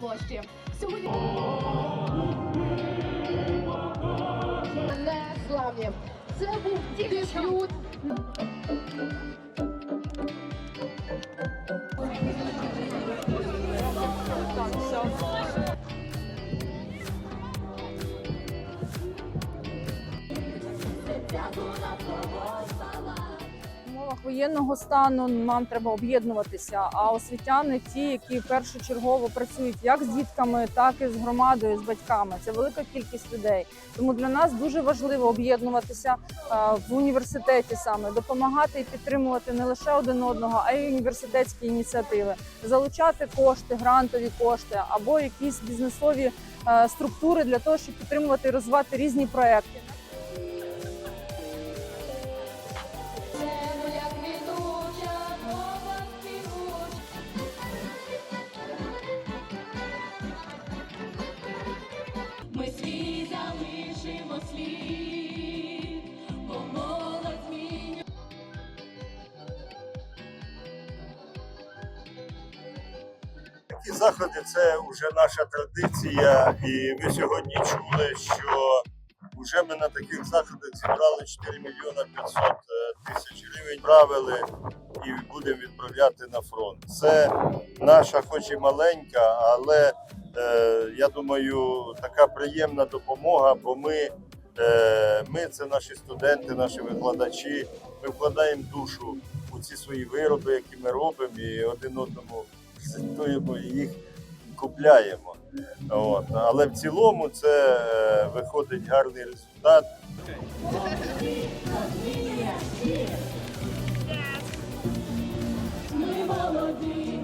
площі. Сьогодні незламні. Це був дебют. В умовах воєнного стану нам треба об'єднуватися. А освітяни ті, які першочергово працюють як з дітками, так і з громадою, з батьками. Це велика кількість людей. Тому для нас дуже важливо об'єднуватися в університеті саме, допомагати і підтримувати не лише один одного, а й університетські ініціативи, залучати кошти, грантові кошти або якісь бізнесові структури для того, щоб підтримувати і розвивати різні проекти. Такі заходи це вже наша традиція, і ви сьогодні чули, що вже ми на таких заходах зібрали 4 мільйона 500 е, тисяч гривень, правили і будемо відправляти на фронт. Це наша, хоч і маленька, але е, я думаю, така приємна допомога, бо ми, е, ми це наші студенти, наші викладачі. Ми вкладаємо душу у ці свої вироби, які ми робимо, і один одному презентуємо і їх купляємо. От. Але в цілому це е, виходить гарний результат. Ми молоді,